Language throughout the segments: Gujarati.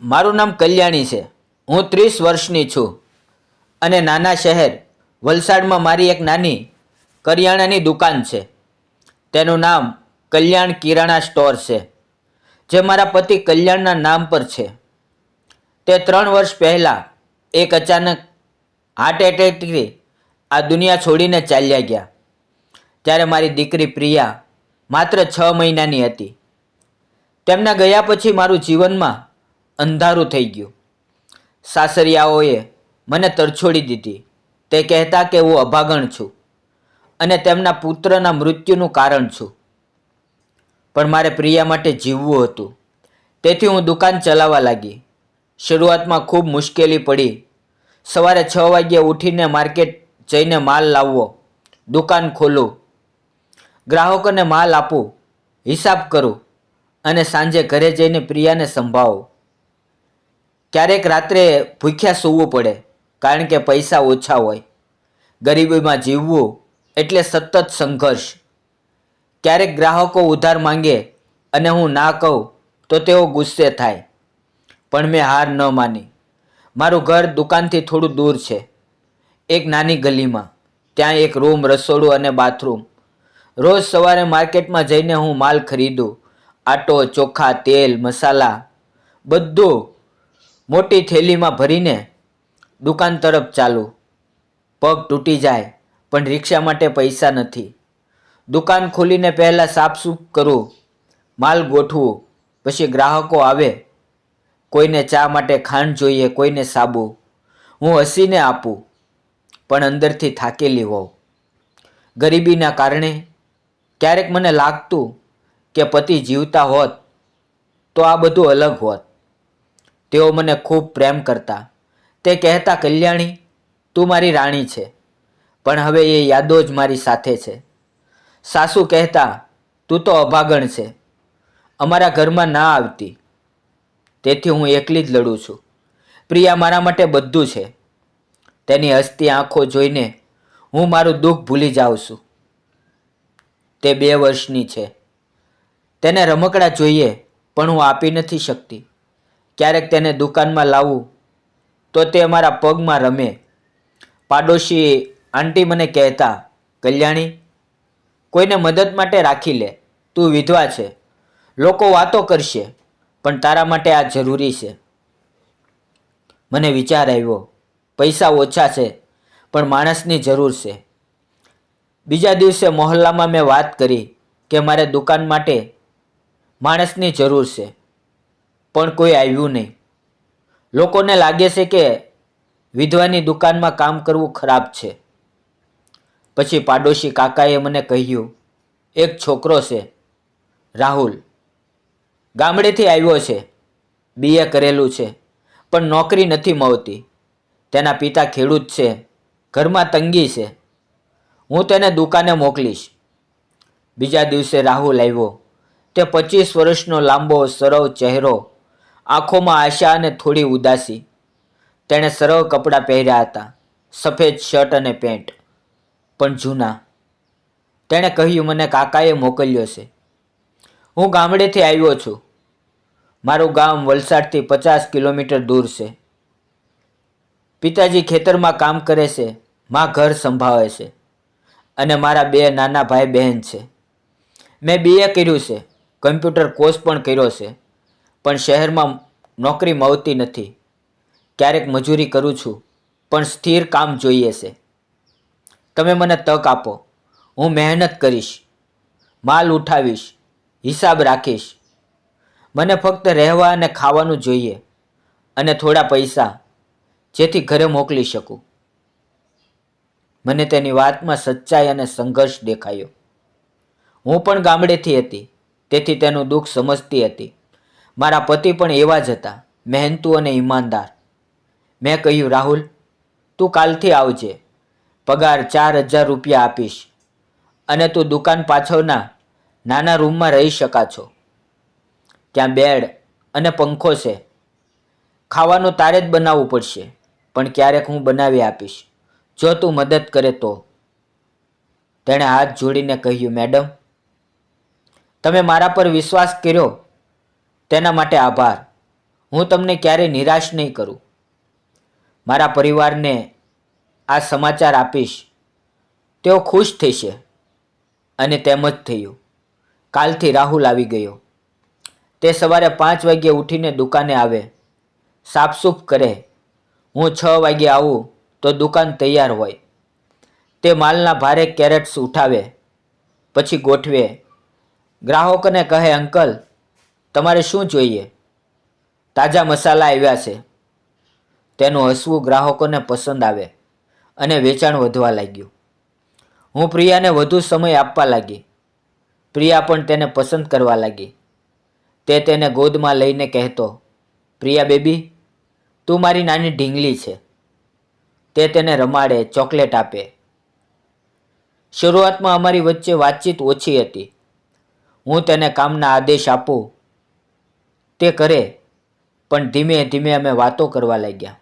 મારું નામ કલ્યાણી છે. હું ત્રીસ વર્ષની છું અને નાના શહેર વલસાડમાં મારી એક નાની કરિયાણાની દુકાન છે. તેનું નામ કલ્યાણ કિરાણા સ્ટોર છે, જે મારા પતિ કલ્યાણના નામ પર છે. તે ત્રણ વર્ષ પહેલાં એક અચાનક હાર્ટ એટેકથી આ દુનિયા છોડીને ચાલ્યા ગયા ત્યારે મારી દીકરી પ્રિયા માત્ર છ મહિનાની હતી. તેમના ગયા પછી મારું જીવનમાં અંધારું થઈ ગયું. સાસરિયાઓએ મને તરછોડી દીધી. તે કહેતા કે હું અભાગણ છું અને તેમના પુત્રના મૃત્યુનું કારણ છું. પણ મારે પ્રિયા માટે જીવવું હતું. તેથી હું દુકાન ચલાવવા લાગી. શરૂઆતમાં ખૂબ મુશ્કેલી પડી. સવારે છ વાગ્યે ઉઠીને માર્કેટ જઈને માલ લાવવો, દુકાન ખોલું ગ્રાહકોને માલ આપું હિસાબ કરું અને સાંજે ઘરે જઈને પ્રિયાને સંભાળું ક્યારેક રાત્રે ભૂખ્યા સૂવું પડે, કારણ કે પૈસા ઓછા હોય. ગરીબીમાં જીવવું એટલે સતત સંઘર્ષ. ક્યારેક ગ્રાહકો ઉધાર માંગે અને હું ના કહું તો તેઓ ગુસ્સે થાય. પણ મેં હાર ન માની. મારું ઘર દુકાનથી થોડું દૂર છે. એક નાની ગલીમાં. ત્યાં એક રૂમ, રસોડું અને બાથરૂમ. રોજ સવારે માર્કેટમાં જઈને હું માલ ખરીદું. આટો, ચોખા, તેલ, મસાલા. બધું મોટી થેલીમાં ભરીને દુકાન તરફ ચાલું. પગ તૂટી જાય, પણ રિક્ષા માટે પૈસા નથી. દુકાન ખોલીને પહેલાં સાફસૂફ કરું, માલ ગોઠવું, પછી ગ્રાહકો આવે, કોઈને ચા માટે ખાંડ જોઈએ, કોઈને સાબુ. હું હસીને આપું, પણ અંદરથી થાકેલી હોઉં. ગરીબીના કારણે ક્યારેક મને લાગતું કે પતિ જીવતા હોત, તો આ બધું અલગ હોત. તેઓ મને ખૂબ પ્રેમ કરતા. તે કહેતા, કલ્યાણી, તું મારી રાણી છે, પણ હવે એ યાદો જ મારી સાથે છે. સાસુ કહેતા, તું તો અભાગણ છે, અમારા ઘરમાં ના આવતી, તેથી હું એકલી જ લડું છું. પ્રિયા મારા માટે બધું છે. તેની હસતી આંખો જોઈને હું મારું દુઃખ ભૂલી જાઉં છું. તે બે વર્ષની છે. તેને રમકડા જોઈએ, પણ હું આપી નથી શકતી. ક્યારેક તેને દુકાનમાં લાવું, તો તે મારા પગમાં રમે. પાડોશી આંટી મને કહેતા, કલ્યાણી, કોઈને મદદ માટે રાખી લે. તું વિધવા છે. લોકો વાતો કરશે, પણ તારા માટે આ જરૂરી છે. મને વિચાર આવ્યો, પૈસા ઓછા છે, પણ માણસની જરૂર છે. બીજા દિવસે મોહલ્લામાં મેં વાત કરી કે મારે દુકાન માટે માણસની જરૂર છે. પણ કોઈ આવ્યું નહીં. લોકોને લાગે છે કે વિધવાની દુકાનમાં કામ કરવું ખરાબ છે. પછી પાડોશી કાકાએ મને કહ્યું, એક છોકરો છે, રાહુલ. ગામડેથી આવ્યો છે બીએ કરેલું છે, પણ નોકરી નથી મળતી. તેના પિતા ખેડૂત છે, ઘરમાં તંગી છે. હું તેને દુકાને મોકલીશ. બીજા દિવસે રાહુલ આવ્યો. તે પચીસ વર્ષનો લાંબો, સરળ ચહેરો આંખોમાં આશા અને થોડી ઉદાસી. તેણે સરળ કપડાં પહેર્યા હતા. સફેદ શર્ટ અને પેન્ટ, પણ જૂના. તેણે કહ્યું, મને કાકાએ મોકલ્યો છે. હું ગામડેથી આવ્યો છું. મારું ગામ વલસાડથી પચાસ કિલોમીટર દૂર છે. પિતાજી ખેતરમાં કામ કરે છે. માં ઘર સંભાળે છે. અને મારા બે નાના ભાઈ બહેન છે. મેં બીએ કર્યું છે. કમ્પ્યુટર કોર્સ પણ કર્યો છે. પણ શહેરમાં નોકરી મળતી નથી. ક્યારેક મજૂરી કરું છું, પણ સ્થિર કામ જોઈએ છે. તમે મને તક આપો. હું મહેનત કરીશ, માલ ઉઠાવીશ, હિસાબ રાખીશ. મને ફક્ત રહેવા અને ખાવાનું જોઈએ અને થોડા પૈસા, જેથી ઘરે મોકલી શકું. મને તેની વાતમાં સચ્ચાઈ અને સંઘર્ષ દેખાયો. હું પણ ગામડેથી હતી, તેથી તેનું દુઃખ સમજતી હતી. મારા પતિ પણ એવા જ હતા, મહેનતુ અને ઈમાનદાર. મેં કહ્યું, રાહુલ, તું કાલથી આવજે. પગાર ચાર હજાર રૂપિયા આપીશ. અને તું દુકાન પાછળના નાના રૂમમાં રહી શકા છો. ત્યાં બેડ અને પંખો છે. ખાવાનું તારે જ બનાવવું પડશે, પણ ક્યારેક હું બનાવી આપીશ. જો તું મદદ કરે તો. તેણે હાથ જોડીને કહ્યું, મેડમ, તમે મારા પર વિશ્વાસ કર્યો તેના માટે આભાર. હું તમને ક્યારેય નિરાશ નહીં કરું. મારા પરિવારને આ સમાચાર આપીશ. તેઓ ખુશ થશે અને તેમ જ થયું. કાલથી રાહુલ આવી ગયો. તે સવારે પાંચ વાગ્યે ઉઠીને દુકાને આવે. સાફસૂફ કરે. હું છ વાગ્યે આવું તો દુકાન તૈયાર હોય. તે માલના ભારે કેરેટ્સ ઉઠાવે. પછી ગોઠવે. ગ્રાહકોને કહે, અંકલ તમારે શું જોઈએ? તાજા મસાલા આવ્યા છે. તેનું હસવું ગ્રાહકોને પસંદ આવે અને વેચાણ વધવા લાગ્યું. હું પ્રિયાને વધુ સમય આપવા લાગી. પ્રિયા પણ તેને પસંદ કરવા લાગી. તે તેને ગોદમાં લઈને કહેતો, પ્રિયા બેબી, તું મારી નાની ઢીંગલી છે. તે તેને રમાડે, ચોકલેટ આપે. શરૂઆતમાં અમારી વચ્ચે વાતચીત ઓછી હતી. હું તેને કામના આદેશ આપું તે કરે, પણ ધીમે ધીમે અમે વાતો કરવા લાગ્યા.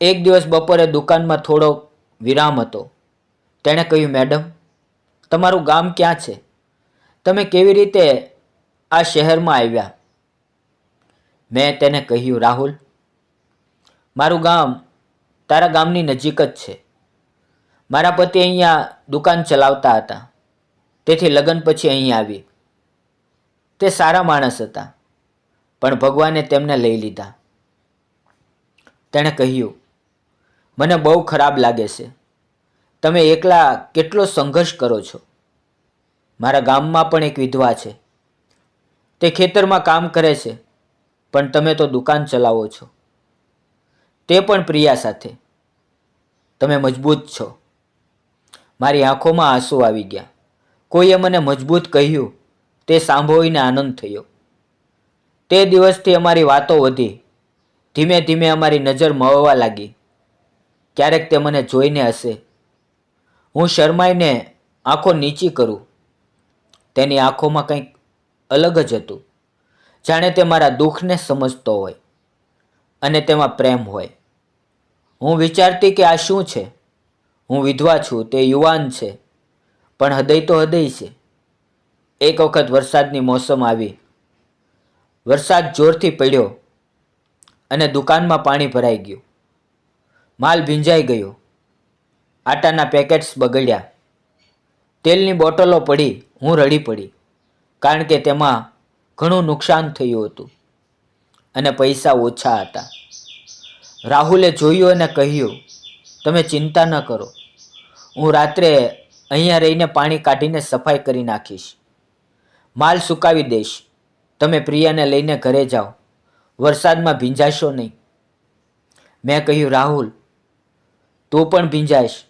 એક દિવસ બપોરે દુકાનમાં થોડો વિરામ હતો. તેણે કહ્યું, મેડમ, તમારું ગામ ક્યાં છે? તમે કેવી રીતે આ શહેરમાં આવ્યા? મેં તેને કહ્યું, રાહુલ, મારું ગામ તારા ગામની નજીક જ છે. મારા પતિ અહીંયા દુકાન ચલાવતા હતા. તેથી લગ્ન પછી અહીં આવી. તે સારા માણસ હતા. પણ ભગવાને તેમને લઈ લીધા. તેણે કહ્યું, મને બહુ ખરાબ લાગે છે. તમે એકલા કેટલો સંઘર્ષ કરો છો? મારા ગામમાં પણ એક વિધવા છે. તે ખેતરમાં કામ કરે છે, પણ તમે તો દુકાન ચલાવો છો. તે પણ પ્રિયા સાથે. તમે મજબૂત છો. મારી આંખોમાં આંસુ આવી ગયા. કોઈએ મને મજબૂત કહ્યું, તે સાંભળીને આનંદ થયો. તે દિવસથી અમારી વાતો વધી. ધીમે ધીમે અમારી નજર મળવા લાગી. ક્યારેક તે મને જોઈને હશે હું શરમાઈને આંખો નીચી કરું. તેની આંખોમાં કંઈક અલગ જ હતું. જાણે તે મારા દુઃખને સમજતો હોય અને તેમાં પ્રેમ હોય. હું વિચારતી કે આ શું છે? હું વિધવા છું, તે યુવાન છે, પણ હૃદય તો હૃદય છે. એક વખત વરસાદની મોસમ આવી. વરસાદ જોરથી પડ્યો અને દુકાનમાં પાણી ભરાઈ ગયું. માલ ભીંજાઈ ગયો. આટાના પેકેટ્સ બગડ્યા. તેલની બોટલો પડી, હું રડી પડી, કારણ કે તેમાં ઘણું નુકસાન થયું હતું અને પૈસા ઓછા હતા. રાહુલે જોયું અને કહ્યું, તમે ચિંતા ન કરો. હું રાત્રે અહીંયા રહીને પાણી કાઢીને સફાઈ કરી નાખીશ. માલ સુકાવી દઈશ. તમે પ્રિયાને લઈને ઘરે જાઓ. વરસાદમાં ભીંજાશો નહીં. મેં કહ્યું, રાહુલ, તું પણ ભીંજાઈશ.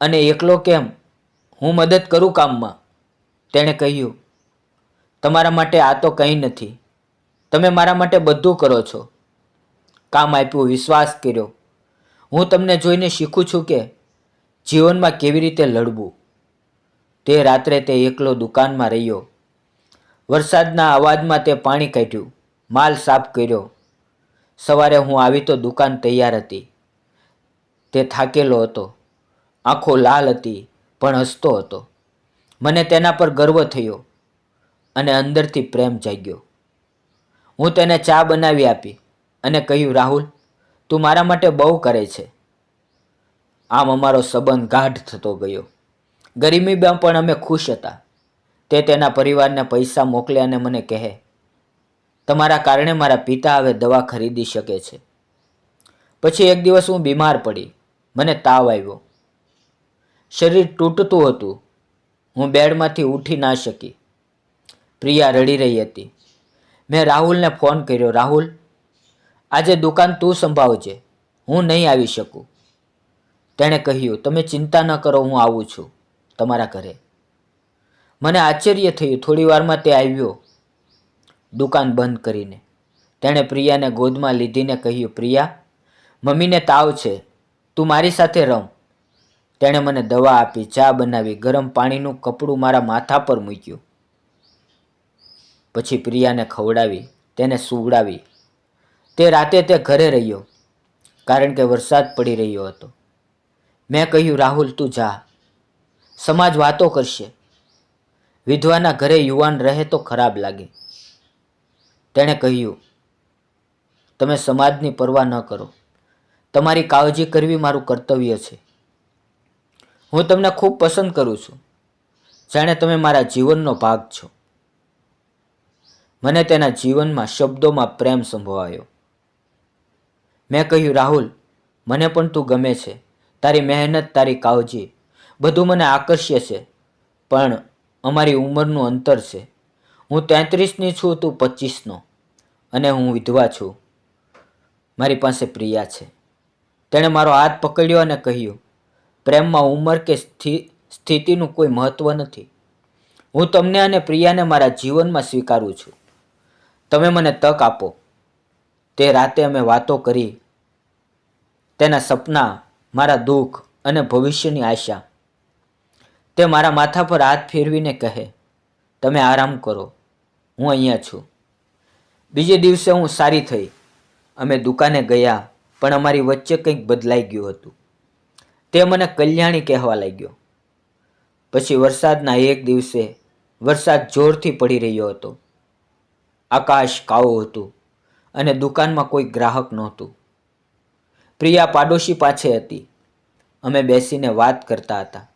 અને એકલો કેમ? હું મદદ કરું કામમાં. તેણે કહ્યું, તમારા માટે આ તો કંઈ નથી. તમે મારા માટે બધું કરો છો. કામ આપ્યું, વિશ્વાસ કર્યો. હું તમને જોઈને શીખું છું કે જીવનમાં કેવી રીતે લડવું. તે રાત્રે તે એકલો દુકાનમાં રહ્યો. વરસાદના અવાજમાં તે પાણી કાઢ્યું. માલ સાફ કર્યો. સવારે હું આવી તો દુકાન તૈયાર હતી. તે થાકેલો હતો. આંખો લાલ હતી, પણ હસતો હતો. મને તેના પર ગર્વ થયો અને અંદરથી પ્રેમ જાગ્યો. હું તેને ચા બનાવી આપી અને કહ્યું, રાહુલ, તું મારા માટે બહુ કરે છે. આમ અમારો સંબંધ ગાઢ થતો ગયો. ગરીબીમાં પણ અમે ખુશ હતા. તે તેના પરિવારને પૈસા મોકલે અને મને કહે. તમારા કારણે મારા પિતા હવે દવા ખરીદી શકે છે. પછી એક દિવસ હું બીમાર પડી. મને તાવ આવ્યો. શરીર તૂટતું હતું. હું બેડમાંથી ઉઠી ના શકી. પ્રિયા રડી રહી હતી. મેં રાહુલને ફોન કર્યો, રાહુલ, આજે દુકાન તું સંભાળજે. હું નહીં આવી શકું. તેણે કહ્યું, તમે ચિંતા ન કરો, હું આવું છું તમારા ઘરે. મને આશ્ચર્ય થયું. થોડી વારમાં તે આવ્યો દુકાન બંધ કરીને. તેણે પ્રિયાને ગોદમાં લીધીને કહ્યું, પ્રિયા, મમ્મીને તાવ છે. તું મારી સાથે રમ. તેણે મને દવા આપી, ચા બનાવી, ગરમ પાણીનું કપડું મારા માથા પર મૂક્યું. પછી પ્રિયાને ખવડાવી, તેને સુવડાવી. તે રાતે તે ઘરે રહ્યો, કારણ કે વરસાદ પડી રહ્યો હતો. મેં કહ્યું, રાહુલ, તું જા. સમાજ વાતો કરશે. વિધવાના ઘરે યુવાન રહે તો ખરાબ લાગે. તેણે કહ્યું, તમે સમાજની પરવા ન કરો. તમારી કાળજી કરવી મારું કર્તવ્ય છે. હું તમને ખૂબ પસંદ કરું છું. જાણે તમે મારા જીવનનો ભાગ છો. મને તેના જીવનમાં શબ્દોમાં પ્રેમ સંભવાયો. મેં કહ્યું, રાહુલ, મને પણ તું ગમે છે. તારી મહેનત, તારી કાળજી બધું મને આકર્ષ્ય છે. પણ અમારી ઉંમરનું અંતર છે. હું તેત્રીસની છું, તું પચીસનો અને હું વિધવા છું. મારી પાસે પ્રિયા છે. તેણે મારો હાથ પકડ્યો અને કહ્યું, પ્રેમમાં ઉંમર કે સ્થિ- સ્થિતિનું કોઈ મહત્ત્વ નથી. હું તમને અને પ્રિયાને મારા જીવનમાં સ્વીકારું છું. તમે મને તક આપો. તે રાતે અમે વાતો કરી. તેના સપના, મારા દુઃખ અને ભવિષ્યની આશા તે મારા માથા પર હાથ ફેરવીને કહે, તમે આરામ કરો, હું અહીંયા છું. બીજે દિવસે હું સારી થઈ. અમે દુકાને ગયા, પણ અમારી વચ્ચે કંઈક બદલાઈ ગયું હતું. તે મને કલ્યાણી કહેવા લાગ્યો. પછી વરસાદના એક દિવસે વરસાદ જોરથી પડી રહ્યો હતો. આકાશ કાળું હતું અને દુકાનમાં કોઈ ગ્રાહક નહોતું. પ્રિયા પાડોશી પાછે હતી. અમે બેસીને વાત કરતા હતા.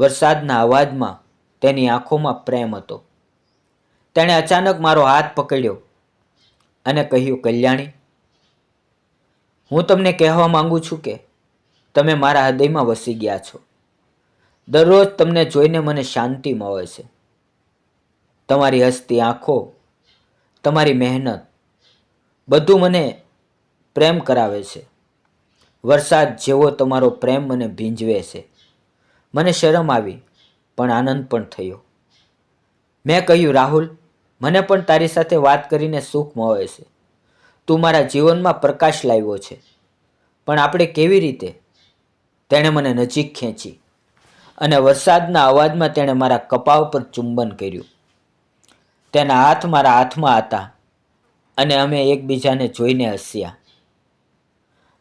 વરસાદના અવાજમાં તેની આંખોમાં પ્રેમ હતો. તેણે અચાનક મારો હાથ પકડ્યો અને કહ્યું, કલ્યાણી, હું તમને કહેવા માંગુ છું કે તમે મારા હૃદયમાં વસી ગયા છો. દરરોજ તમને જોઈને મને શાંતિ મળે છે. તમારી હસતી આંખો, તમારી મહેનત, બધું મને પ્રેમ કરાવે છે. વરસાદ જેવો તમારો પ્રેમ મને ભીંજવે છે. મને શરમ આવી, પણ આનંદ પણ થયો. મેં કહ્યું, રાહુલ, મને પણ તારી સાથે વાત કરીને સુખ મળે છે. તું મારા જીવનમાં પ્રકાશ લાવ્યો છે. પણ આપણે કેવી રીતે? તેણે મને નજીક ખેંચી અને વરસાદના અવાજમાં તેણે મારા કપાળ પર ચુંબન કર્યું. તેના હાથ મારા હાથમાં હતા અને અમે એકબીજાને જોઈને હસ્યા.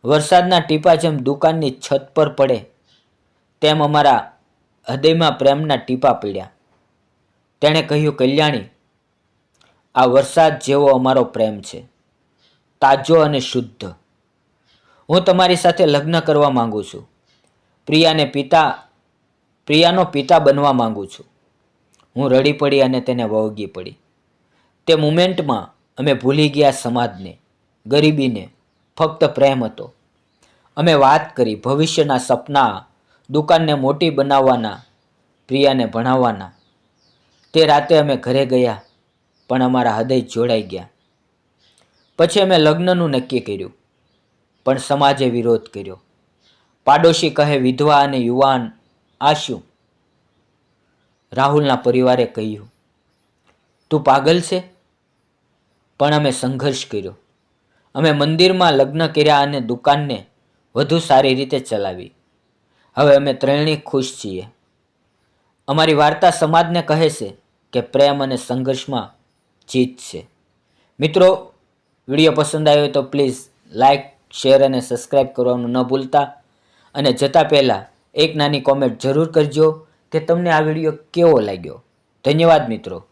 વરસાદના ટીપા જેમ દુકાનની છત પર પડે તેમ અમારા હૃદયમાં પ્રેમના ટીપા પીડ્યા. તેણે કહ્યું, કલ્યાણી, આ વરસાદ જેવો અમારો પ્રેમ છે. તાજો અને શુદ્ધ. હું તમારી સાથે લગ્ન કરવા માગું છું. પ્રિયાને પિતા, પ્રિયાનો પિતા બનવા માંગુ છું. હું રડી પડી અને તેને વળગી પડી. તે મુમેન્ટમાં અમે ભૂલી ગયા સમાજને, ગરીબીને, ફક્ત પ્રેમ હતો. અમે વાત કરી, ભવિષ્યના સપના દુકાનને મોટી બનાવવાના, પ્રિયાને ભણાવવાના. તે રાતે અમે ઘરે ગયા, પણ અમારા હૃદય જોડાઈ ગયા. પછી અમે લગ્નનું નક્કી કર્યું, પણ સમાજે વિરોધ કર્યો. પાડોશી કહે, વિધવા અને યુવાન આ રાહુલના પરિવારે કહ્યું, તું પાગલ છે? પણ અમે સંઘર્ષ કર્યો. અમે મંદિરમાં લગ્ન કર્યા અને દુકાનને વધુ સારી રીતે ચલાવી. હવે અમે ત્રણેય ખુશ છીએ. અમારી વાર્તા સમાજને કહે છે કે પ્રેમ અને સંઘર્ષમાં જીત છે. મિત્રો, વીડિયો પસંદ આવ્યો તો પ્લીઝ લાઇક શેર અને સબસ્ક્રાઈબ કરવાનું ન ભૂલતા. અને જતાં પહેલાં એક નાની કોમેન્ટ જરૂર કરજો કે તમને આ વીડિયો કેવો લાગ્યો. ધન્યવાદ મિત્રો.